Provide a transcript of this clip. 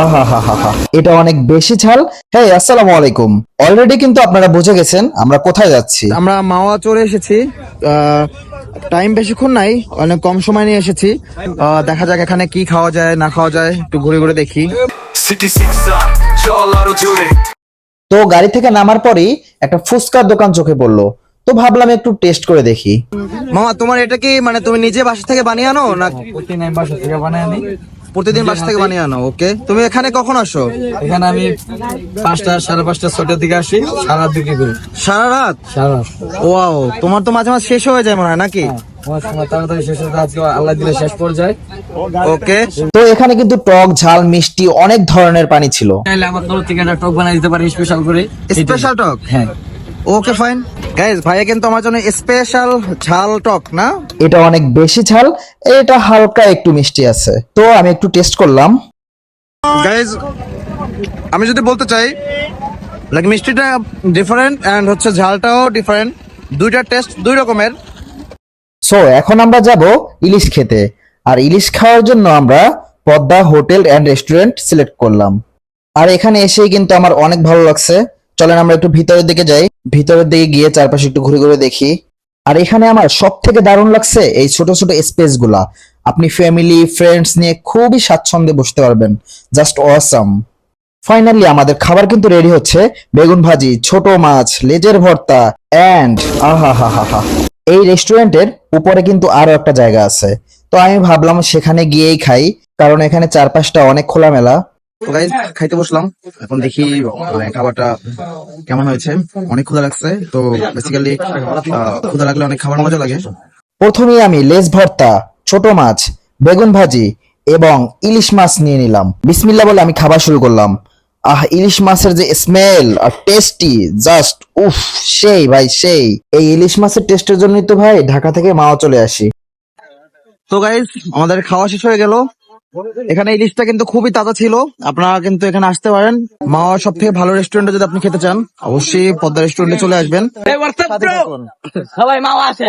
আহা হা হা হা এটা অনেক বেশি ঝাল। হ্যাঁ আসসালামু আলাইকুম। অলরেডি কিন্তু আপনারা বুঝে গেছেন আমরা কোথায় যাচ্ছি। আমরা মাওয়া চলে এসেছি। টাইম বেশিক্ষণ নাই অনেক কম সময় নিয়ে এসেছি। আহ, দেখা যাক এখানে কি খাওয়া যায় না খাওয়া যায় একটু ঘুরে ঘুরে দেখি। জোরে। তো গাড়ি থেকে নামার পরেই একটা ফুচকার দোকান চোখে পড়ল। তো ভাবলাম একটু টেস্ট করে দেখি। মামা তোমার এটা কি মানে তুমি নিজে বাসা থেকে বানিয়ে আনো না প্রতিদিন আমি বাসা থেকে বানাই আনি। প্রতিদিন বাসা থেকে বানিয়ে আনো ওকে তুমি এখানে কখন আসো? এখানে আমি পাঁচটা সাড়ে পাঁচটা ছটার দিকে আসি সারা রাত বিক্রি করি। সারা রাত? সারা রাত। ওয়াও তোমার তো মাঝে মাঝে শেষ হয়ে যায় মনে হয় নাকি? ওকে তো এখানে কিন্তু টক ঝাল মিষ্টি অনেক ধরনের পানি ছিল। চাইলে আমার তরফ থেকে একটা টক বানাই দিতে পারি স্পেশাল করে। Special talk? হ্যাঁ। ওকে ফাইন গাইজ ভাইয়া কিন্তু আমার জন্য স্পেশাল ঝাল টক না? এটা অনেক বেশি ঝাল এটা হালকা একটু মিষ্টি আছে। তো আমি একটু টেস্ট করলাম। গাইজ আমি যদি বলতে চাই লাইক মিষ্টিটা ডিফারেন্ট অ্যান্ড হচ্ছে ঝালটাও ডিফারেন্ট দুইটা টেস্ট দুই রকমের। সো এখন আমরা যাব ইলিশ খেতে। আর ইলিশ খাওয়ার জন্য আমরা Padma hotel and restaurant select করলাম। আর এখানে এসেই কিন্তু আমার অনেক ভালো লাগছে। চলেন আমরা একটু ভিতরের দিকে যাই। ভিতরের দিকে গিয়ে চারপাশে একটু ঘুরে ঘুরে দেখি। আর এখানে আমার সব থেকে দারুণ লাগছে এই ছোট ছোট স্পেসগুলা। আপনি ফ্যামিলি ফ্রেন্ডস নিয়ে খুবই স্বাচ্ছন্দ্যে বসতে পারবেন। জাস্ট অসাম ফাইনালি আমাদের খাবার কিন্তু রেডি হচ্ছে। বেগুন ভাজি, ছোট মাছ, লেজের ভর্তা অ্যান্ড আহা হা হা এই রেস্টুরেন্টের উপরে কিন্তু আরও একটা জায়গা আছে। তো আমি ভাবলাম সেখানে গিয়েই খাই, কারণ এখানে চারপাশটা অনেক খোলামেলা। গাইজ খাইতে বসলাম। এখন দেখি খাবারটা কেমন হয়েছে। অনেক ক্ষুধা লাগছে। তো বেসিক্যালি ক্ষুধা লাগলে অনেক খাবার মজা লাগে। প্রথমেই আমি লেজ ভর্তা ছোট মাছ বেগুন ভাজি এবং ইলিশ মাছ নিয়ে নিলাম। বিসমিল্লা বলে আমি খাবার শুরু করলাম। আহ ইলিশ মাছের যে স্মেল আর টেস্টি জাস্ট উফ সেই ভাই সেই। এই ইলিশ মাছের টেস্টের জন্যই তো ভাই ঢাকা থেকে মাও চলে আসি। তো গাইজ আমাদের খাওয়া শেষ হয়ে গেল। এখানে এই লিস্টটা কিন্তু খুবই তাজা ছিল। আপনারা কিন্তু এখানে আসতে পারেন। মা সব থেকে ভালো রেস্টুরেন্টে যদি আপনি খেতে চান অবশ্যই পদ্মা রেস্টুরেন্টে চলে আসবেন। সবাই মা আছে